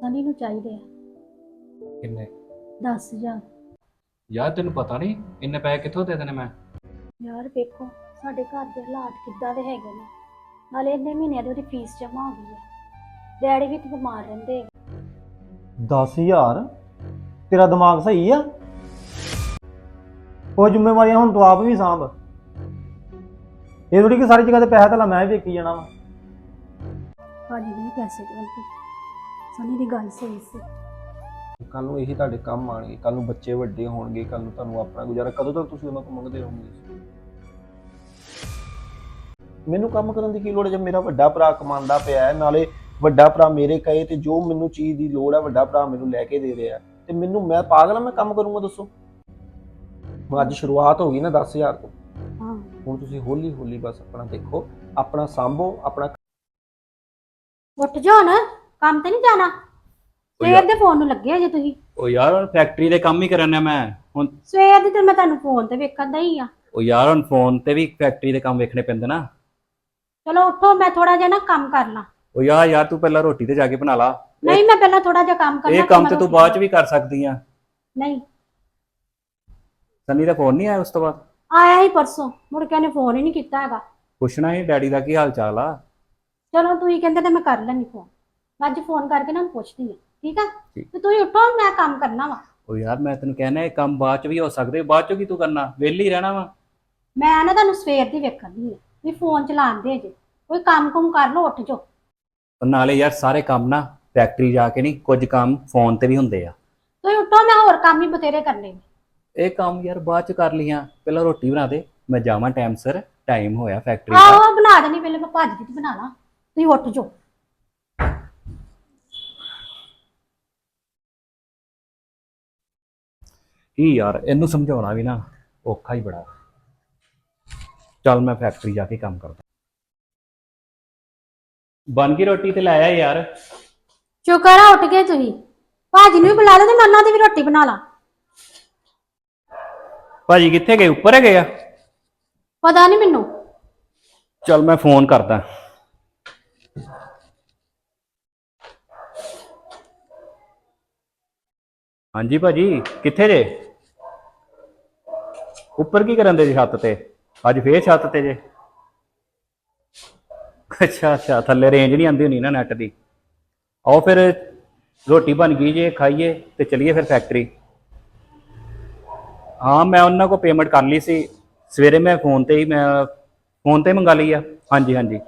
ਸਨੀ ਨੂੰ ਚਾਹੀਦੇ ਆ। ਕਿੰਨੇ? 10000 ਯਾਰ ਤੈਨੂੰ ਪਤਾ ਨਹੀਂ ਇੰਨੇ ਪੈਸੇ ਕਿੱਥੋਂ ਦੇ ਦੇਣੇ ਮੈਂ? ਯਾਰ ਵੇਖੋ ਸਾਡੇ ਘਰ ਦੇ ਹਾਲਾਤ ਕਿੱਦਾਂ ਦੇ ਹੈਗੇ ਨੇ। ਨਾਲੇ ਇੰਨੇ ਮਹੀਨਿਆਂ ਦੀ ਉਹਦੀ ਫੀਸ ਜਮ੍ਹਾਂ ਹੋ ਗਈ ਹੈ ਡੈਡੀ ਵੀ ਤੇ ਬਿਮਾਰ ਰਹਿੰਦੇ 10000 ਤੇਰਾ ਦਿਮਾਗ ਸਹੀ ਆ? ਉਹ ਜ਼ਿੰਮੇਵਾਰੀਆਂ ਹੁਣ ਤੂੰ ਆਪ ਵੀ ਸਾਂਭ। ਇਹ ਥੋੜੀ ਕਿ ਸਾਰੀ ਜਗ੍ਹਾ ਤੇ ਪੈਸਾ ਤਾਂ ਮੈਂ ਹੀ ਵੇਖੀ ਜਾਣਾ ਵਾ। ਭਾਜੀ ਨਹੀਂ ਪੈਸੇ ਦੇਣਗੇ ਸਨੀ ਦੀ ਗੱਲ ਸਹੀ ਸੀ। ਕੱਲ ਨੂੰ ਇਹੀ ਤੁਹਾਡੇ ਕੰਮ ਆਣਗੇ ਕੱਲ ਨੂੰ ਬੱਚੇ ਵੱਡੇ ਹੋਣਗੇ ਕੱਲ ਨੂੰ ਤੁਹਾਨੂੰ ਆਪਣਾ ਗੁਜ਼ਾਰਾ ਕਦੋਂ ਤੱਕ ਤੁਸੀਂ ਉਹਨਾਂ ਕੋਲ ਮੰਗਦੇ ਰਹੋਗੇ ਮੈਨੂੰ ਕੰਮ ਕਰਨ ਦੀ ਕੀ ਲੋੜ ਹੈ? ਜਦ ਮੇਰਾ ਵੱਡਾ ਭਰਾ ਕਮਾਉਂਦਾ ਪਿਆ ਹੈ ਨਾਲੇ ਵੱਡਾ ਭਰਾ ਮੇਰੇ ਕਹੇ ਤੇ ਜੋ ਮੈਨੂੰ ਚੀਜ਼ ਦੀ ਲੋੜ ਹੈ ਵੱਡਾ ਭਰਾ ਮੈਨੂੰ ਲੈ ਕੇ ਦੇ ਰਿਹਾ ਹੈ। ਤੇ ਮੈਨੂੰ ਮੈਂ ਪਾਗਲ ਹਾਂ ਮੈਂ ਕੰਮ ਕਰੂੰਗਾ ਦੱਸੋ। ਹੁਣ ਅੱਜ ਸ਼ੁਰੂਆਤ ਹੋ ਗਈ ਨਾ 10000 ਤੋਂ। ਹਾਂ। ਹੁਣ ਤੁਸੀਂ ਹੌਲੀ ਹੌਲੀ ਬਸ ਆਪਣਾ ਦੇਖੋ ਆਪਣਾ ਸੰਭੋ ਆਪਣਾ ਉੱਠ ਜਾਓ ਨਾ। ਕੰਮ ਤੇ ਨਹੀਂ ਜਾਣਾ? ਸਵੇਰ ਦੇ ਫੋਨ ਨੂੰ ਲੱਗੇ ਜੇ ਤੁਸੀਂ। ਉਹ ਯਾਰ ਫੈਕਟਰੀ ਦੇ ਕੰਮ ਹੀ ਕਰਨਾ ਮੈਂ। ਹੁਣ ਸਵੇਰ ਦੀ ਤੇ ਮੈਂ ਤੁਹਾਨੂੰ ਫੋਨ ਤੇ ਵੇਖਣ ਦਾ ਹੀ ਆ। ਉਹ ਯਾਰ ਹੁਣ ਫੋਨ ਤੇ ਵੀ ਫੈਕਟਰੀ ਦੇ ਕੰਮ ਵੇਖਣੇ ਪੈਂਦੇ ਨਾ। ਚਲੋ ਉੱਠੋ ਮੈਂ ਥੋੜਾ ਜਿਹਾ ਨਾ ਕੰਮ ਕਰ ਲਾਂ। ਉਹ ਯਾਰ ਯਾਰ ਤੂੰ ਪਹਿਲਾਂ ਰੋਟੀ ਤੇ ਜਾ ਕੇ ਬਣਾ ਲਾ। ਨਹੀਂ ਮੈਂ ਪਹਿਲਾਂ ਥੋੜਾ ਜਿਹਾ ਕੰਮ ਕਰਨਾ ਇਹ ਕੰਮ ਤੇ ਤੂੰ ਬਾਅਦ ਚ ਵੀ ਕਰ ਸਕਦੀ ਆ। ਨਹੀਂ। ਸਨੀ ਦਾ ਫੋਨ ਨਹੀਂ ਆਇਆ ਉਸ ਤੋਂ ਬਾਅਦ? ਆਇਆ ਹੀ ਪਰਸੋਂ। ਮੁੜ ਕੇ ਉਹਨੇ ਫੋਨ ਹੀ ਨਹੀਂ ਕੀਤਾ ਹੈਗਾ। ਪੁੱਛਣਾ ਹੀ ਡੈਡੀ ਦਾ ਕੀ ਹਾਲ ਚਾਲ ਆ। ਚਲੋ ਤੁਸੀਂ ਕਹਿੰਦੇ ਤਾਂ ਮੈਂ ਕਰ ਲੈਣੀ ਫੋਨ ਮੈਂ ਅੱਜ ਫੋਨ ਕਰਕੇ ਨਾ ਉਹਨੂੰ ਪੁੱਛਦੀ ਹਾਂ ਠੀਕ ਆ। ਤੇ ਤੁਸੀਂ ਉੱਠੋ ਮੈਂ ਕੰਮ ਕਰਨਾ ਵਾ। ਉਹ ਯਾਰ ਮੈਂ ਤੈਨੂੰ ਕਹਿਣਾ ਇਹ ਕੰਮ ਬਾਅਦ ਚ ਵੀ ਹੋ ਸਕਦੇ ਬਾਅਦ ਚ ਕੀ ਤੂੰ ਕਰਨਾ? ਵਿਹਲੀ ਰਹਿਣਾ ਵਾ। ਮੈਂ ਨਾ ਤੁਹਾਨੂੰ ਸਵੇਰ ਦੀ ਵੇਖਣ ਦੀ ਆ ਵੀ ਫੋਨ ਚਲਾਉਂਦੇ ਜੇ। ਕੋਈ ਕੰਮ ਕੁਮ ਕਰ ਲਓ ਉੱਠ ਜਾਓ। ਉਹ ਨਾਲੇ ਯਾਰ ਸਾਰੇ ਕੰਮ ਨਾ ਫੈਕਟਰੀ ਜਾ ਕੇ ਨਹੀਂ ਕੁਝ ਕੰਮ ਫੋਨ ਤੇ ਵੀ ਹੁੰਦੇ ਆ। ਤੁਸੀਂ ਉੱਠੋ ਮੈਂ ਹੋਰ ਕੰਮ ਹੀ ਬਤੇਰੇ ਕਰਨੇ ਨੇ। ਇਹ ਕੰਮ ਯਾਰ ਬਾਅਦ ਚ ਕਰ ਲੀਆਂ ਪਹਿਲਾਂ ਰੋਟੀ ਬਣਾ ਦੇ ਮੈਂ ਜਾਵਾਂ ਟਾਈਮ ਸਿਰ ਟਾਈਮ ਹੋਇਆ ਫੈਕਟਰੀ ਦਾ। ਆਹੋ ਬਣਾ ਦੇਣੀ ਪਹਿਲੇ ਮੈਂ ਭੱਜ ਦੀ ਬਣਾ ਲਾਂ। ਤੁਸੀਂ ਉੱਠ ਜਾਓ। ਕੀ ਯਾਰ ਇਹਨੂੰ ਸਮਝਾਉਣਾ ਵੀ ਨਾ ਔਖਾ ਹੀ ਬੜਾ। ਚੱਲ ਮੈਂ ਫੈਕਟਰੀ ਜਾ ਕੇ ਕੰਮ ਕਰਦਾ। ਬਣ ਗਈ ਰੋਟੀ ਤੇ ਲਾਇਆ ਯਾਰ। ਸ਼ੁਕਰ ਆ ਉੱਠ ਗਏ ਤੁਸੀਂ। ਭਾਜੀ ਨੂੰ ਵੀ ਬੁਲਾ ਲਓ ਤੇ ਮੈਂ ਉਹਨਾਂ ਦੀ ਵੀ ਰੋਟੀ ਬਣਾ ਲਾਂ। ਭਾਜੀ ਕਿੱਥੇ ਗਏ? ਉੱਪਰ ਹੈਗੇ ਆ? ਪਤਾ ਨਹੀਂ ਮੈਨੂੰ। ਚੱਲ ਮੈਂ ਫੋਨ ਕਰਦਾ। ਹਾਂਜੀ ਭਾਜੀ ਕਿੱਥੇ ਜੇ? ਉੱਪਰ ਕੀ ਕਰਨ ਦੇ ਜੀ ਛੱਤ ਤੇ? ਅੱਜ ਫੇਰ ਛੱਤ ਤੇ ਜੇ। ਅੱਛਾ ਅੱਛਾ, ਥੱਲੇ ਰੇਂਜ ਨਹੀਂ ਆਉਂਦੀ ਹੋਣੀ ਨਾ ਨੈਟ ਦੀ। ਆਓ ਫਿਰ ਰੋਟੀ ਬਣ ਗਈ ਜੇ, ਖਾਈਏ ਤੇ ਚਲੀਏ ਫਿਰ ਫੈਕਟਰੀ ਹਾਂ, ਮੈਂ ਉਹਨਾਂ ਕੋ ਪੇਮੈਂਟ ਕਰ ਲਈ ਸੀ। ਸਵੇਰੇ ਮੈਂ ਫੋਨ ਤੇ ਹੀ, ਮੈਂ ਫੋਨ ਤੇ ਮੰਗਾ ਲਈ ਆ। ਹਾਂਜੀ ਹਾਂਜੀ।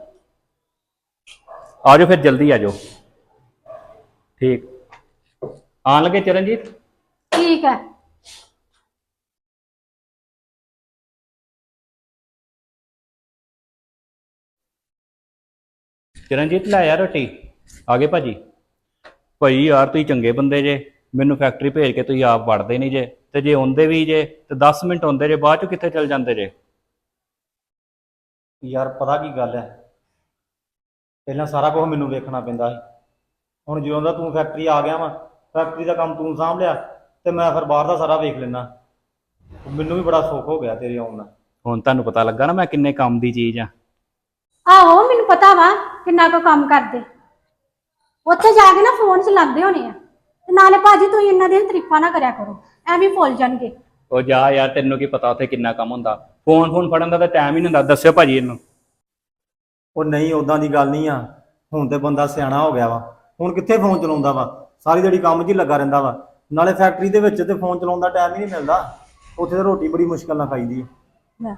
ਆ ਜਾਓ ਫਿਰ, ਜਲਦੀ ਆ ਜਾਓ ਠੀਕ। ਆਣ ਲੱਗੇ ਚਰਨਜੀਤ? ਠੀਕ ਹੈ। ਚਰਨਜੀਤ ਲੈ ਆ ਰੋਟੀ। ਆ ਗਏ ਭਾਜੀ। ਭਾਈ ਯਾਰ ਤੁਸੀਂ ਚੰਗੇ ਬੰਦੇ ਜੇ। ਮੈਨੂੰ ਫੈਕਟਰੀ ਭੇਜ ਕੇ ਤੁਸੀਂ ਆਪ ਵੜਦੇ ਨਹੀਂ ਜੇ। ਤੇ ਜੇ ਆਉਂਦੇ ਵੀ ਜੇ ਤੇ 10 ਮਿੰਟ ਆਉਂਦੇ ਜੇ ਬਾਅਦ ਚ ਕਿੱਥੇ ਚਲ ਜਾਂਦੇ ਜੇ? ਯਾਰ ਪਤਾ ਕੀ ਗੱਲ ਹੈ ਪਹਿਲਾਂ ਸਾਰਾ ਕੁਝ ਮੈਨੂੰ ਵੇਖਣਾ ਪੈਂਦਾ ਸੀ। ਹੁਣ ਜਦੋਂ ਦਾ ਤੂੰ ਫੈਕਟਰੀ ਆ ਗਿਆ ਵਾ ਫੈਕਟਰੀ ਦਾ ਕੰਮ ਤੂੰ ਸਾਂਭ ਲਿਆ ਤੇ ਮੈਂ ਫਿਰ ਬਾਹਰ ਦਾ ਸਾਰਾ ਵੇਖ ਲੈਣਾ ਮੈਨੂੰ ਵੀ ਬੜਾ ਸੁੱਖ ਹੋ ਗਿਆ ਤੇਰੇ ਆਉਣ ਨਾਲ। ਹੁਣ ਤੁਹਾਨੂੰ ਪਤਾ ਲੱਗਾ ਨਾ ਮੈਂ ਕਿੰਨੇ ਕੰਮ ਦੀ ਚੀਜ਼ ਆ। ਆਹੋ ਮੈਨੂੰ ਪਤਾ ਵਾ ਕਿੰਨਾ ਕੁ ਕੰਮ ਕਰਦੇ। ਉੱਥੇ ਜਾ ਕੇ ਨਾ ਫੋਨ ਚਲਾਉਂਦੇ ਹੋਣੇ ਆ। ਤੇ ਨਾਲੇ ਭਾਜੀ ਤੁਸੀਂ ਇਹਨਾਂ ਦੀਆਂ ਤਾਰੀਫਾਂ ਨਾ ਕਰਿਆ ਕਰੋ। ਐਵੇਂ ਭੁੱਲ ਜਾਣਗੇ। ਉਹ ਜਾ ਯਾਰ ਤੈਨੂੰ ਕੀ ਪਤਾ ਉੱਥੇ ਕਿੰਨਾ ਕੰਮ ਹੁੰਦਾ। ਫੋਨ ਫੋਨ ਫੜਨ ਦਾ ਤਾਂ ਟਾਈਮ ਹੀ ਨਹੀਂ ਹੁੰਦਾ ਦੱਸਿਓ ਭਾਜੀ ਇਹਨੂੰ। ਉਹ ਨਹੀਂ ਉਦਾਂ ਦੀ ਗੱਲ ਨਹੀਂ ਆ। ਹੁਣ ਤੇ ਬੰਦਾ ਸਿਆਣਾ ਹੋ ਗਿਆ ਵਾ। ਹੁਣ ਕਿੱਥੇ ਫੋਨ ਚਲਾਉਂਦਾ ਵਾ? ਸਾਰੀ ਦਿਹਾੜੀ ਕੰਮ 'ਚ ਹੀ ਲੱਗਾ ਰਹਿੰਦਾ ਵਾ। ਨਾਲੇ ਫੈਕਟਰੀ ਦੇ ਵਿੱਚ ਤੇ ਫੋਨ ਚਲਾਉਣ ਦਾ ਟਾਈਮ ਹੀ ਨਹੀਂ ਮਿਲਦਾ। ਉੱਥੇ ਤੇ ਰੋਟੀ ਬੜੀ ਮੁਸ਼ਕਲ ਨਾਲ ਖਾਈਦੀ ਹੈ ਲੈ,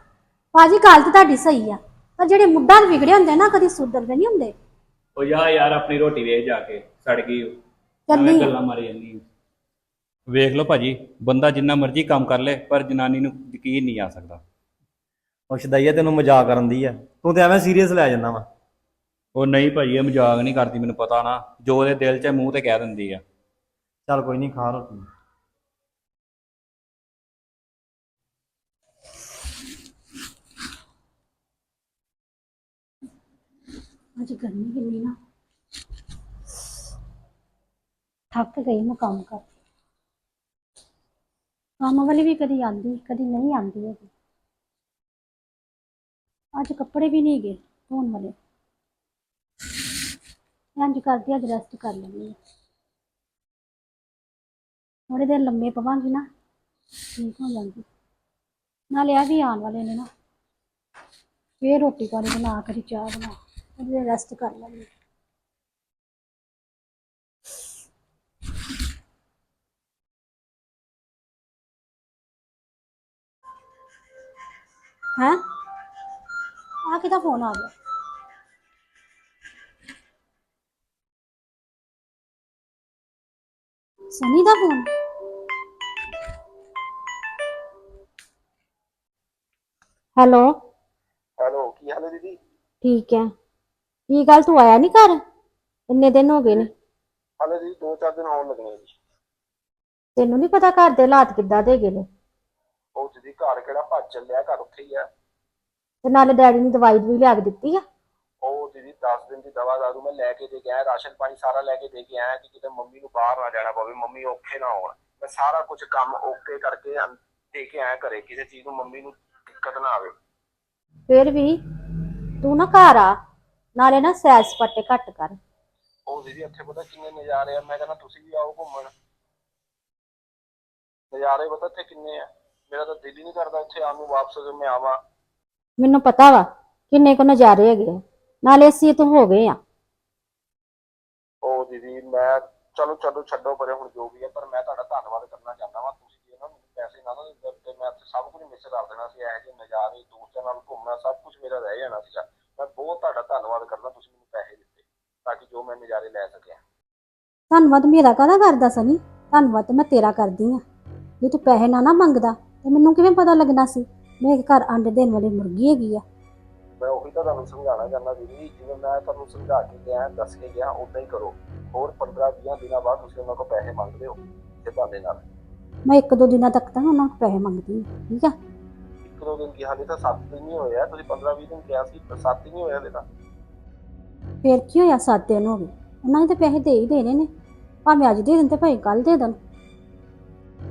ਭਾਜੀ ਗੱਲ ਤਾਂ ਤੁਹਾਡੀ ਸਹੀ ਆ। ਪਰ ਜਿਹੜੇ ਮੁੱਢਾਂ ਦੇ ਵਿਗੜੇ ਹੁੰਦੇ ਨਾ ਕਦੀ ਸੁਧਰਦੇ ਨਹੀਂ ਹੁੰਦੇ। ਉਹ ਜਾ ਯਾਰ ਆਪਣੀ ਰੋਟੀ ਵੇਚ ਜਾ ਕੇ ਸੜ ਗਈ ਉਹ। ਐਵੇਂ। ਗੱਲਾਂ ਮਾਰੀ ਜਾਂਦੀ ਵੇਖ ਲਓ ਭਾਜੀ ਬੰਦਾ ਜਿੰਨਾ ਮਰਜ਼ੀ ਕੰਮ ਕਰ ਲੇ ਪਰ ਜਨਾਨੀ ਨੂੰ ਯਕੀਨ ਨਹੀਂ ਆ ਸਕਦਾ। ਉਹ ਸ਼ਦਾਈਆ ਤੈਨੂੰ ਮਜ਼ਾਕ ਕਰਨ ਦੀ ਆ। ਤੂੰ ਤੇ ਐਵੇਂ ਸੀਰੀਅਸ ਲੈ ਜਾਂਦਾ ਵਾ। ਉਹ ਨਹੀਂ ਭਾਜੀ ਇਹ ਮਜ਼ਾਕ ਨਹੀਂ ਕਰਦੀ ਮੈਨੂੰ ਪਤਾ ਨਾ। ਜੋ ਉਹਦੇ ਦਿਲ 'ਚ ਹੈ, ਮੂੰਹ ਤੇ ਕਹਿ ਦਿੰਦੀ ਆ। ਚੱਲ ਕੋਈ ਨਹੀਂ ਖਾ ਰੋਟੀ। ਅੱਜ ਗਰਮੀ ਕਿੰਨੀ ਨਾ। ਥੱਕ ਗਈ ਮੈਂ ਕੰਮ ਕਰ। ਕੰਮ ਵਾਲੀ ਵੀ ਕਦੀ ਆਂਦੀ ਕਦੀ ਨਹੀਂ ਆਂਦੀ ਹੈਗੀ। ਅੱਜ ਕੱਪੜੇ ਵੀ ਨਹੀਂ ਗਏ ਧੋਣ ਵਾਲੇ। ਇੰਝ ਕਰਦੀ, ਅੱਜ ਰੈਸਟ ਕਰ ਲੈਂਦੀ ਹਾਂ। ਥੋੜੇ ਦੇਰ ਲੰਮੇ ਪਵਾਂਗੀ ਨਾ, ਠੀਕ ਹੋ ਜਾਂਦੀ। ਨਾਲੇ ਆ ਵੀ ਆਉਣ ਵਾਲੇ ਨੇ ਨਾ। ਫੇਰ ਰੋਟੀ ਪਾਣੀ ਬਣਾ ਕੇ ਚਾਹ ਬਣਾ ਉਹਦੇ ਰੈਸਟ ਕਰ ਲਾਂਗੀ ਹੈਂ ਆ ਕਿਹਦਾ ਫੋਨ ਆ ਗਿਆ ਸਨੀ ਦਾ ਫੋਨ ਹੈਲੋ ਹੈਲੋ ਕੀ ਹਾਲ ਹੈ ਦੀਦੀ ਠੀਕ ਹੈ ਕੀ ਗੱਲ ਤੂੰ ਆਇਆ ਨਹੀਂ ਘਰ? ਇੰਨੇ ਦਿਨ ਹੋ ਗਏ ਨੇ। ਹਾਲੇ ਦੋ ਚਾਰ ਦਿਨ ਆਉਣ ਲੱਗਣੇ ਜੀ। ਤੈਨੂੰ ਨਹੀਂ ਪਤਾ ਘਰ ਦੇ ਹਾਲਾਤ ਕਿੱਦਾਂ ਦੇ ਗਏ ਨੇ? ਉਹ ਦੀਦੀ ਘਰ ਕਿਹੜਾ ਭੱਜ ਚੱਲਿਆ ਘਰ ਉੱਥੇ ਹੀ ਆ। ਤੇ ਨਾਲੇ ਡੈਡੀ ਨੇ ਦਵਾਈ ਵੀ ਲਿਆ ਕੇ ਦਿੱਤੀ ਆ? ਉਹ ਦੀਦੀ 10 ਦਿਨ ਦੀ ਦਵਾ ਦਾਰੂ ਮੈਂ ਲੈ ਕੇ ਦੇ ਗਿਆ ਰਾਸ਼ਨ ਪਾਣੀ ਸਾਰਾ ਲੈ ਕੇ ਦੇ ਕੇ ਆਇਆ ਕਿ ਕਿਤੇ ਮੰਮੀ ਨੂੰ ਬਾਹਰ ਨਾ ਜਾਣਾ ਪਵੇ ਮੰਮੀ ਔਖੇ ਨਾ ਹੋਣ। ਮੈਂ ਸਾਰਾ ਕੁਝ ਕੰਮ ਓਕੇ ਕਰਕੇ ਆਂ- ਦੇ ਕੇ ਆਇਆ ਘਰੇ ਕਿਸੇ ਚੀਜ਼ ਨੂੰ ਮੰਮੀ ਨੂੰ ਦਿੱਕਤ ਨਾ ਆਵੇ। ਫੇਰ ਵੀ ਤੂੰ ਨਾ ਘਰ ਆ। ਨਾਲੇ ਨਾ ਸੈਰ ਸਪਾਟੇ ਘੱਟ ਕਰ। ਉਹ ਦੀਦੀ ਇੱਥੇ ਪਤਾ ਕਿੰਨੇ ਨਜ਼ਾਰੇ ਆ ਮੈਂ ਕਹਿੰਦਾ ਤੁਸੀਂ ਵੀ ਆਓ ਘੁੰਮਣ। ਨਜ਼ਾਰੇ ਪਤਾ ਇੱਥੇ ਕਿੰਨੇ ਆ? ਮੇਰਾ ਤਾਂ ਦਿਲ ਹੀ ਨਹੀਂ ਕਰਦਾ ਇੱਥੇ ਆਉਣ ਨੂੰ ਵਾਪਸ ਜੇ ਮੈਂ ਆਵਾਂ। ਮੈਨੂੰ ਪਤਾ ਵਾ ਕਿੰਨੇ ਕੁ ਨਜ਼ਾਰੇ ਹੈਗੇ ਆ। ਨਾਲੇ ਅਸੀਂ ਤੋਂ ਹੋ ਗਏ ਆ। ਉਹ ਦੀਦੀ ਮੈਂ ਚਲੋ ਚਲੋ ਛੱਡੋ ਪਰੇ ਹੁਣ ਜੋ ਵੀ ਹੈ ਪਰ ਮੈਂ ਤੁਹਾਡਾ ਧੰਨਵਾਦ ਕਰਨਾ ਚਾਹੁੰਦਾ ਵਾਂ। ਤੁਸੀਂ ਜੇ ਨਾ ਮੈਨੂੰ ਪੈਸੇ ਨਾ ਨਾ ਦਿੰਦੇ ਤੇ ਮੈਂ ਇੱਥੇ ਸਭ ਕੁਝ ਮਿਸ ਕਰ ਦੇਣਾ ਸੀ। ਇਹੋ ਜਿਹੇ ਨਜ਼ਾਰੇ ਦੋਸਤਾਂ ਨਾਲ ਘੁੰਮਣਾ ਸਭ ਕੁਝ ਮੇਰਾ ਰਹਿ ਜਾਣਾ ਸੀਗਾ। ਮੈਂ ਬਹੁਤ ਤੁਹਾਡਾ ਧੰਨਵਾਦ ਕਰਦਾ ਤੁਸੀਂ ਮੈਨੂੰ ਪੈਸੇ ਦਿੱਤੇ ਤਾਂ ਕਿ ਜੋ ਮੈਂ ਨਜ਼ਾਰੇ ਲੈ ਸਕਿਆ। ਧੰਨਵਾਦ ਮੇਰਾ ਕਾਹਦਾ ਕਰਦਾ ਸਨੀ? ਧੰਨਵਾਦ ਤੇ ਮੈਂ ਤੇਰਾ ਕਰਦੀ ਆ ਜੇ ਤੂੰ ਪੈਸੇ ਨਾ ਨਾ ਮੰਗਦਾ ਤੇ ਮੈਨੂੰ ਕਿਵੇਂ ਪਤਾ ਲੱਗਣਾ ਸੀ? ਮੈਂ ਇੱਕ ਘਰ ਅੰਡੇ ਦੇਣ ਵਾਲੀ ਮੁਰਗੀ ਹੈਗੀ ਆ। ਮੈਂ ਉਹੀ ਤਾਂ ਤੁਹਾਨੂੰ ਸਮਝਾਉਣਾ ਚਾਹੁੰਦਾ ਦੀਦੀ ਜਿਵੇਂ ਮੈਂ ਤੁਹਾਨੂੰ ਸਮਝਾ ਕੇ ਗਿਆ ਦੱਸ ਕੇ ਗਿਆ ਉਦਾਂ ਹੀ ਕਰੋ। ਹੋਰ 15 20 ਦਿਨਾਂ ਬਾਅਦ ਤੁਸੀਂ ਉਹਨਾਂ ਕੋਲ ਪੈਸੇ ਮੰਗਦੇ ਹੋ ਤੇ ਬਹਾਨੇ ਨਾਲ। ਮੈਂ ਇੱਕ ਦੋ ਦਿਨਾਂ ਤੱਕ ਤਾਂ ਉਹਨਾਂ ਕੋਲ ਪੈਸੇ ਮੰਗਦੀ ਆ ਠੀਕ ਆ? ਇੱਕ ਦੋ ਦਿਨ ਕੀ ਹਾਲੇ ਤਾਂ 7 ਦਿਨ ਹੀ ਹੋਏ ਆ ਤੁਸੀਂ 15 20 ਦਿਨ ਕਿਹਾ ਸੀ ਪਰ 7 ਹੀ ਨਹੀਂ ਹੋਇਆ ਹਲੇ ਤਾਂ ਫੇਰ ਕੀ ਹੋਇਆ ਸੱਤ ਦਿਨ ਹੋ ਗਏ ਉਹਨਾਂ ਨੇ ਤੇ ਪੈਸੇ ਦੇ ਹੀ ਦੇਣੇ ਨੇ ਭਾਵੇਂ ਅੱਜ ਦੇ ਦੇਣ ਤੇ ਭਾਵੇਂ ਕੱਲ ਦੇ ਦੇਣ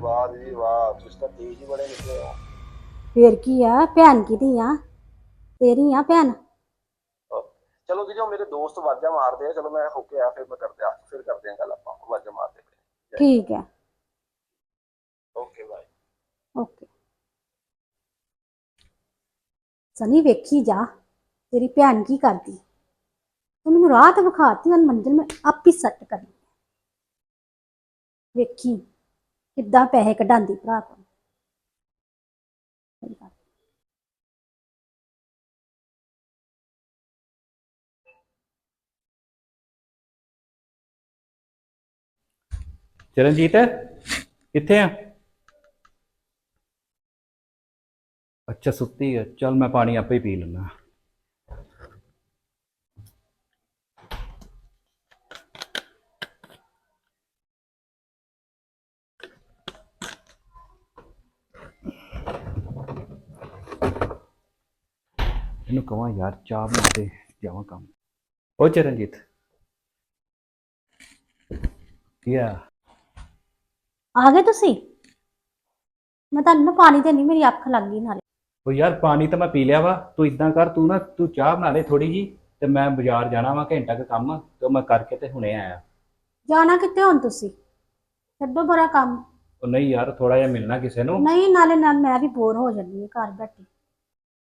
ਵਾਹ ਦੀਦੀ ਵਾਹ ਤੁਸੀਂ ਤਾਂ ਤੇਜ਼ ਹੀ ਬੜੇ ਨਿਕਲੇ ਹੋ ਫੇਰ ਕੀ ਆ ਭੈਣ ਕਿਹਦੀ ਆ ਤੇਰੀ ਆ ਭੈਣ ਚਲੋ ਜੀ ਜੋ ਮੇਰੇ ਦੋਸਤ ਵਾਜਾ ਮਾਰਦੇ ਆ ਚਲੋ ਮੈਂ ਹੋ ਕੇ ਆ ਫਿਰ ਮੈਂ ਕਰਦੇ ਆ ਫਿਰ ਕਰਦੇ ਆ ਗੱਲ ਆਪਾਂ ਵਾਜਾ ਮਾਰਦੇ ਪਏ ਠੀਕ ਹੈ ਓਕੇ ਬਾਏ ਓਕੇ ਸਨੀ ਵੇਖੀ ਜਾ, ਤੇਰੀ ਭੈਣ ਕੀ ਕਰਦੀ? ਤੂੰ ਮੈਨੂੰ ਰਾਤ ਵਿਖਾਤੀ ਹੁਣ ਮੰਜ਼ਿਲ ਮੈਂ ਆਪ ਹੀ ਸੈੱਟ ਕਰਨੀ ਵੇਖੀ, ਕਿੱਦਾਂ ਪੈਸੇ ਕਢਾਉਂਦੀ ਭਰਾ ਕੋਲ। ਚਰਨਜੀਤ, ਕਿੱਥੇ ਆ? ਅੱਛਾ, ਸੁੱਤੀ ਹੈ ਚਲ ਮੈਂ ਪਾਣੀ ਆਪੇ ਹੀ ਪੀ ਲੈਣਾ ਇਹਨੂੰ ਕਹਾਂ ਯਾਰ, ਚਾਹ ਬਣਾ ਦੇ ਜਾਵਾਂ ਕੰਮ। ਉਹ ਚਰਨਜੀਤ। ਕੀ ਆ? ਆ ਗਏ ਤੁਸੀਂ? ਮੈਂ ਤੁਹਾਨੂੰ ਨਾ ਪਾਣੀ ਦੇਣੀ, ਮੇਰੀ ਅੱਖ ਲੱਗ ਗਈ ਨਾਲੇ। ਉਹ ਯਾਰ ਪਾਣੀ ਤਾਂ ਮੈਂ ਪੀ ਲਿਆ ਵਾ ਤੂੰ ਇਦਾਂ ਕਰ ਤੂੰ ਨਾ ਤੂੰ ਚਾਹ ਬਣਾ ਦੇ ਥੋੜੀ ਜੀ ਤੇ ਮੈਂ ਬਾਜ਼ਾਰ ਜਾਣਾ ਵਾ ਘੰਟਾ ਕੁ ਕੰਮ ਤੇ ਉਹ ਮੈਂ ਕਰਕੇ ਤੇ ਹੁਣੇ ਆਇਆ। ਜਾਣਾ ਕਿੱਥੇ ਹੁਣ ਤੁਸੀਂ? ਛੱਡੋ ਬੜਾ ਕੰਮ। ਉਹ ਨਹੀਂ ਯਾਰ ਥੋੜਾ ਜਿਹਾ ਮਿਲਣਾ ਕਿਸੇ ਨੂੰ। ਨਹੀਂ ਨਾਲੇ ਨਾਲ ਮੈਂ ਵੀ ਬੋਰ ਹੋ ਜਾਂਦੀ ਹਾਂ ਘਰ ਬੈਠੀ।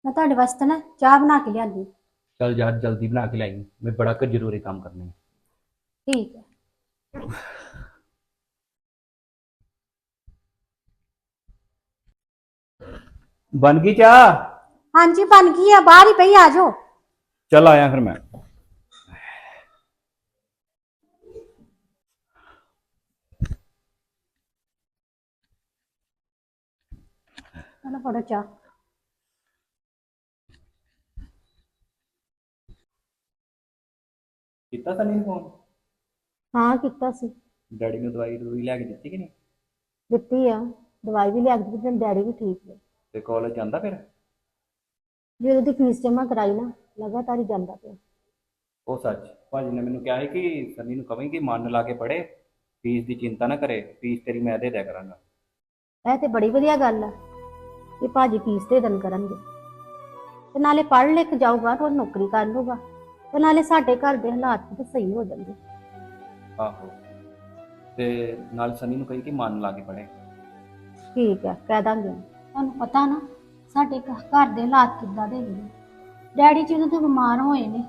ਮੈਂ ਤੁਹਾਡੇ ਵਾਸਤੇ ਨਾ ਚਾਹ ਬਣਾ ਕੇ ਲਿਆਂਦੀ। ਚੱਲ ਯਾਰ ਜਲਦੀ ਬਣਾ ਕੇ ਲਿਆਈ। ਮੈਂ ਬੜਾ ਕੁ ਜ਼ਰੂਰੀ ਕੰਮ ਕਰਨਾ ਹੈ ਠੀਕ ਹੈ। ਬਣ ਗਈ ਚਾਹ ਹਾਂਜੀ ਬਣ ਗਈ ਆ ਬਾਹਰ ਹੀ ਪਈ ਆ ਜਾਓ ਚੱਲ ਆਇਆ ਫਿਰ ਮੈਂ। ਚਲੋ ਫੜੋ ਚਾਹ ਕੀਤਾ ਸਨੀ ਨੂੰ ਫੋਨ? ਹਾਂ ਕੀਤਾ ਸੀ। ਡੈਡੀ ਨੂੰ ਦਵਾਈ ਦਵਾਈ ਲਿਆ ਕੇ ਦਿੱਤੀ ਕਿ ਨਹੀਂ? ਦਿੱਤੀ ਆ। ਦਵਾਈ ਵੀ ਲਿਆ ਕੇ ਦਿੱਤੀ ਤੇ ਡੈਡੀ ਵੀ ਠੀਕ ਨੇ। ਤੇ ਕਾਲਜ ਜਾਂਦਾ ਫਿਰ? ਜਦੋਂ ਦੀ ਫੀਸ ਜਮ੍ਹਾਂ ਕਰਾਈ ਨਾ ਲਗਾਤਾਰ ਹੀ ਜਾਂਦਾ ਪਿਆ। ਉਹ ਸੱਚ ਭਾਜੀ ਨੇ ਮੈਨੂੰ ਕਿਹਾ ਸੀ ਕਿ ਸਨੀ ਨੂੰ ਕਵੇਂ ਕਿ ਮਨ ਲਾ ਕੇ ਪੜੇ ਫੀਸ ਦੀ ਚਿੰਤਾ ਨਾ ਕਰੇ ਫੀਸ ਤੇਰੀ ਮੈਂ ਦੇ ਦਿਆ ਕਰਾਂਗਾ। ਇਹ ਤੇ ਬੜੀ ਵਧੀਆ ਗੱਲ ਆ ਕਿ ਭਾਜੀ ਫੀਸ ਦੇ ਦੇਣ ਕਰਨਗੇ। ਤੇ ਨਾਲੇ ਪੜ੍ਹ ਲਿਖ ਜਾਊਗਾ ਤਾਂ ਉਹ ਨੌਕਰੀ ਕਰ ਲੂਗਾ ਤੇ ਨਾਲੇ ਸਾਡੇ ਘਰ ਦੇ ਹਾਲਾਤ ਵੀ ਤਾਂ ਸਹੀ ਹੋ ਜਾਣਗੇ। ਆਹੋ ਤੇ ਨਾਲ ਸਨੀ ਨੂੰ ਕਹੀ ਕਿ ਮਨ ਲਾ ਕੇ ਪੜੇ ਠੀਕ ਹੈ ਕਹਿ ਦਾਂਗੇ। ਤੁਹਾਨੂੰ ਪਤਾ ਨਾ ਸਾਡੇ ਘ- ਘਰ ਦੇ ਹਾਲਾਤ ਕਿੱਦਾਂ ਦੇ ਨੇ। ਡੈਡੀ ਜੀ ਜਦੋਂ ਬਿਮਾਰ ਹੋਏ ਨੇ।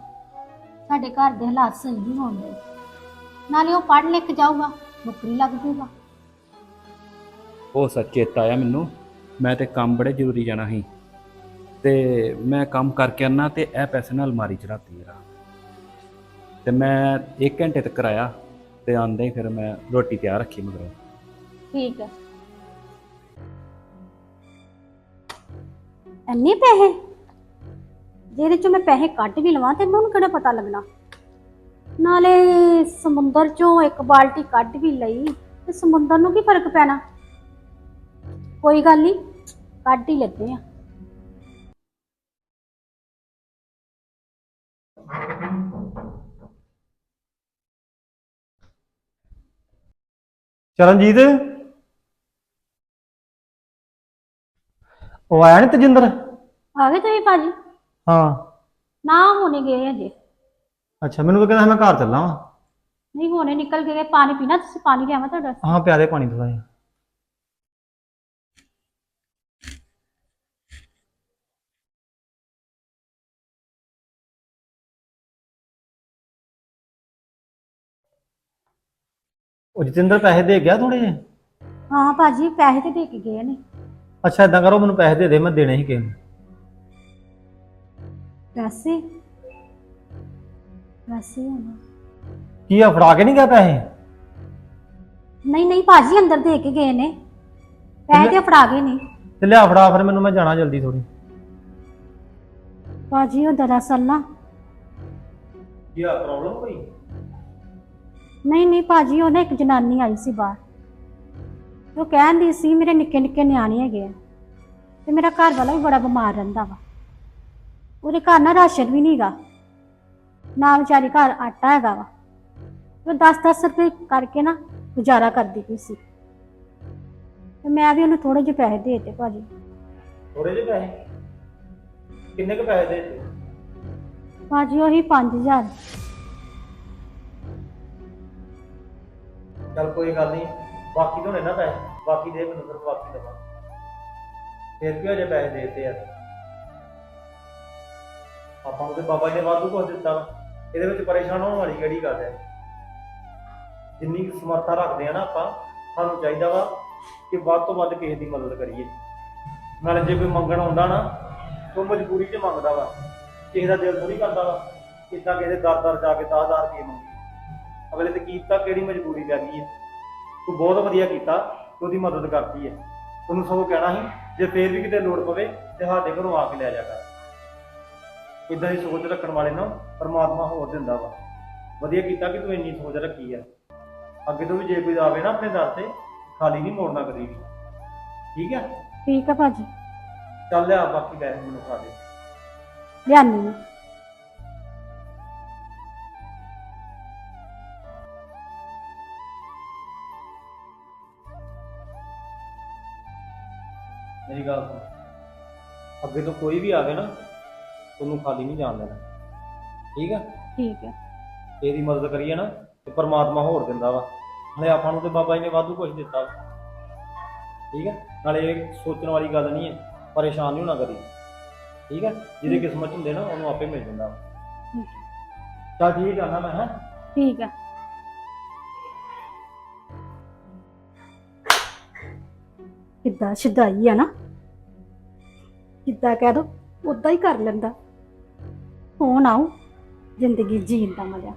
ਸਾਡੇ ਘਰ ਦੇ ਹਾਲਾਤ ਸਹੀ ਨਹੀਂ ਹੁੰਦੇ ਨਾਲੇ ਉਹ ਪੜ੍ਹ ਲਿਖ ਜਾਊਗਾ ਨੌਕਰੀ ਲੱਗ ਜੂਗਾ। ਉਹ ਸੱਚ ਚੇਤਾ ਆਇਆ ਮੈਨੂੰ ਮੈਂ ਤੇ ਕੰਮ ਬੜੇ ਜ਼ਰੂਰੀ ਜਾਣਾ ਸੀ। ਤੇ ਮੈਂ ਕੰਮ ਕਰਕੇ ਆਨਾ ਤੇ ਇਹ ਪੈਸੇ ਨਾਲ ਅਲਮਾਰੀ ਚ ਰੱਖਤੀ ਤੇ ਮੈਂ 1 ਘੰਟੇ ਤੱਕ ਆਇਆ ਤੇ ਆਂਦੇ ਹੀ ਫਿਰ ਮੈਂ ਰੋਟੀ ਤਿਆਰ ਰੱਖੀ ਮਗਰੋਂ। ਠੀਕ ਹੈ। ਇੰਨੇ ਪੈਸੇ? ਜਿਹਦੇ ਚੋਂ ਮੈਂ ਪੈਸੇ ਕੱਢ ਵੀ ਲਵਾਂ ਤੇ ਮੈਨੂੰ ਕਿਹੜਾ ਪਤਾ ਲੱਗਣਾ? ਨਾਲੇ ਸਮੁੰਦਰ ਚੋਂ ਇੱਕ ਬਾਲਟੀ ਕੱਢ ਵੀ ਲਈ, ਤੇ ਸਮੁੰਦਰ ਨੂੰ ਕੀ ਫ਼ਰਕ ਪੈਣਾ? ਕੋਈ ਗੱਲ ਨਹੀਂ, ਕੱਢ ਹੀ ਲੱਗੇ ਆ। ਚਰਨਜੀਤ? ਉਹ ਆਇਆ ਨਹੀਂ ਤਜਿੰਦਰ? ਆ ਗਏ ਤੁਸੀਂ ਭਾਜੀ। ਹਾਂ। ਨਾ ਹੋਣੇ ਗਏ ਅਜੇ ਅੱਛਾ ਮੈਨੂੰ ਤਾਂ ਕਹਿੰਦਾ ਸੀ ਮੈਂ ਘਰ ਚੱਲਾਂ ਵਾਂ ਨਹੀਂ ਹੋਣੇ ਨਿਕਲ ਗਏ ਪਾਣੀ ਪੀਣਾ ਤੁਸੀਂ ਪਾਣੀ ਲਿਆਵਾਂ ਤੁਹਾਡਾ। ਹਾਂ ਪਿਆਰੇ ਪਾਣੀ ਥੋੜਾ ਜਿਹਾ। ਉਹ ਜਤਿੰਦਰ ਪੈਸੇ ਦੇ ਗਿਆ ਥੋੜੇ ਜਿਹੇ? ਹਾਂ ਭਾਜੀ ਪੈਸੇ ਤੇ ਦੇ ਕੇ ਗਏ ਨੇ। ਅੱਛਾ ਇਦਾਂ ਕਰੋ ਮੈਨੂੰ ਪੈਸੇ ਦੇ ਦੇ ਮੈਂ ਦੇਣੇ ਸੀ ਕਿਸੇ ਨੂੰ। ਵੈਸੇ ਵੈਸੇ ਹੋਣਾ ਕੀ ਆ ਫੜਾ ਕੇ ਨਹੀਂ ਗਿਆ ਪੈਸੇ? ਨਹੀਂ ਨਹੀਂ ਭਾਜੀ ਅੰਦਰ ਦੇ ਕੇ ਗਏ ਨੇ। ਪੈਸੇ ਤੇ ਫੜਾ ਗਏ ਨੇ ਤੇ ਲਿਆ ਫੜਾ ਫਿਰ ਮੈਨੂੰ ਮੈਂ ਜਾਣਾ ਜਲਦੀ ਥੋੜੀ ਭਾਜੀ ਉਹ ਦਰਅਸਲ ਨਾ ਕੀ ਆ ਪ੍ਰੋਬਲਮ ਕੋਈ? ਨਹੀਂ ਨਹੀਂ ਭਾਜੀ ਉਹ ਨਾ ਇੱਕ ਜਨਾਨੀ ਆਈ ਸੀ ਬਾਹਰ। ਉਹ ਕਹਿੰਦੀ ਸੀ ਮੇਰੇ ਨਿੱਕੇ ਨਿੱਕੇ ਨਿਆਣੇ ਹੈਗੇ ਆ। ਤੇ ਮੇਰਾ ਘਰ ਵਾਲਾ ਵੀ ਬੜਾ ਬਿਮਾਰ ਰਹਿੰਦਾ ਵਾ। ਉਹਦੇ ਘਰ ਨਾ ਰਾਸ਼ਨ ਵੀ ਨਹੀਂਗਾ ਨਾ ਵਿਚਾਰੀ ਘਰ ਆਟਾ ਹੈਗਾ ਵਾ। ਉਹ 10-10 ਰੁਪਏ ਕਰਕੇ ਨਾ ਗੁਜ਼ਾਰਾ ਕਰਦੀ ਪਈ ਸੀ। ਤੇ ਮੈਂ ਵੀ ਉਹਨੂੰ ਥੋੜੇ ਜਿਹੇ ਪੈਸੇ ਦੇ ਦਿੱਤੇ ਭਾਜੀ। ਥੋੜੇ ਜਿਹੇ ਪੈਸੇ? ਕਿੰਨੇ ਕੁ ਪੈਸੇ ਦੇ ਦਿੱਤੇ? ਭਾਜੀ ਉਹੀ 5000 ਚੱਲ ਕੋਈ ਗੱਲ ਨਹੀਂ ਬਾਕੀ ਤੋਂ ਨਾ ਪੈਸੇ, ਬਾਕੀ ਦੇ ਮੈਨੂੰ ਫਿਰ ਬਾਕੀ ਦਵਾ। ਫਿਰ ਵੀ ਅਜੇ ਪੈਸੇ ਦੇ ਦਿੱਤੇ ਆ। ਆਪਾਂ ਨੂੰ ਤੇ ਬਾਬਾ ਜੀ ਨੇ ਵਾਧੂ ਕੁਝ ਦਿੱਤਾ ਵਾ। ਇਹਦੇ ਵਿੱਚ ਪਰੇਸ਼ਾਨ ਹੋਣ ਵਾਲੀ ਕਿਹੜੀ ਗੱਲ ਹੈ? ਜਿੰਨੀ ਕੁ ਸਮਰੱਥਾ ਰੱਖਦੇ ਆ ਨਾ ਆਪਾਂ, ਸਾਨੂੰ ਚਾਹੀਦਾ ਵਾ ਕਿ ਵੱਧ ਤੋਂ ਵੱਧ ਕਿਸੇ ਦੀ ਮਦਦ ਕਰੀਏ। ਨਾਲੇ ਜੇ ਕੋਈ ਮੰਗਣ ਆਉਂਦਾ ਨਾ ਤਾਂ ਮਜਬੂਰੀ 'ਚ ਮੰਗਦਾ ਵਾ। ਕਿਸੇ ਦਾ ਦਿਲ ਥੋੜੀ ਕਰਦਾ ਵਾ ਕਿੱਦਾਂ ਕਿਸੇ ਦੇ ਦਰ ਦਰ ਜਾ ਕੇ 10000 ਰੁਪਏ ਮੰਗੀ। ਅਗਲੇ ਤੇ ਕੀਤਾ ਕਿਹੜੀ ਮਜਬੂਰੀ ਪੈ ਹੈ? ਤੂੰ ਬਹੁਤ ਵਧੀਆ ਕੀਤਾ ਤੂੰ ਉਹਦੀ ਮਦਦ ਕਰਤੀ ਹੈ। ਤੈਨੂੰ ਸਗੋਂ ਕਹਿਣਾ ਸੀ ਜੇ ਫੇਰ ਵੀ ਕਿਤੇ ਲੋੜ ਪਵੇ ਤੇ ਸਾਡੇ ਘਰੋਂ ਆ ਕੇ ਲੈ ਜਾ ਕਰ। ਇਦਾਂ ਦੀ ਸੋਚ ਰੱਖਣ ਵਾਲੇ ਨੂੰ ਪਰਮਾਤਮਾ ਹੋਰ ਦਿੰਦਾ ਵਾ। ਵਧੀਆ ਕੀਤਾ ਕਿ ਤੂੰ ਇੰਨੀ ਸੋਚ ਰੱਖੀ ਹੈ ਅੱਗੇ ਤੋਂ ਵੀ ਜੇ ਕੋਈ ਆਵੇ ਨਾ ਆਪਣੇ ਦਰ ਤੇ ਖਾਲੀ ਨਹੀਂ ਮੋੜਨਾ ਕਦੀ ਵੀ। ਠੀਕ ਹੈ ਠੀਕ ਆ ਭਾਜੀ। ਚੱਲ ਲਿਆ ਬਾਕੀ ਪੈਸੇ ਮੈਨੂੰ ਖਾ ਦੇ। ਲਿਆਨੀ ਮੇਰੀ ਗੱਲ ਸੁਣ। ਅੱਗੇ ਤੋਂ ਕੋਈ ਵੀ ਆਵੇ ਨਾ ਤੁਹਾਨੂੰ ਖਾਲੀ ਨਹੀਂ ਜਾਣ ਦੇਣਾ। ਠੀਕ ਹੈ ਠੀਕ ਹੈ ਇਹਦੀ ਮਦਦ ਕਰੀਏ ਨਾ ਤੇ ਪਰਮਾਤਮਾ ਹੋਰ ਦਿੰਦਾ ਵਾ। ਨਾਲੇ ਆਪਾਂ ਨੂੰ ਤੇ ਬਾਬਾ ਜੀ ਨੇ ਵਾਧੂ ਕੁਝ ਦਿੱਤਾ ਵਾ। ਠੀਕ ਹੈ ਨਾਲੇ ਇਹ ਸੋਚਣ ਵਾਲੀ ਗੱਲ ਨਹੀਂ ਹੈ ਪਰੇਸ਼ਾਨ ਨਹੀਂ ਹੋਣਾ ਕਦੀ। ਠੀਕ ਹੈ ਜਿਹਦੇ ਕਿਸਮਤ 'ਚ ਹੁੰਦੇ ਨਾ ਉਹਨੂੰ ਆਪੇ ਮਿਲ ਜਾਂਦਾ ਵਾ। ਠੀਕ ਚੱਲ ਠੀਕ ਆ ਨਾ ਮੈਂ ਹਾਂ? ਠੀਕ ਹੈ ਕਿੱਦਾਂ ਸ਼ਿਦਾਈ ਆ ਨਾ? ਕਿੱਦਾਂ ਕਹਿ ਦੋ ਉਦਾਂ ਹੀ ਕਰ ਲੈਂਦਾ। ਹੁਣ ਆਉ ਜ਼ਿੰਦਗੀ ਜੀਣ ਦਾ ਮਜ਼ਾ।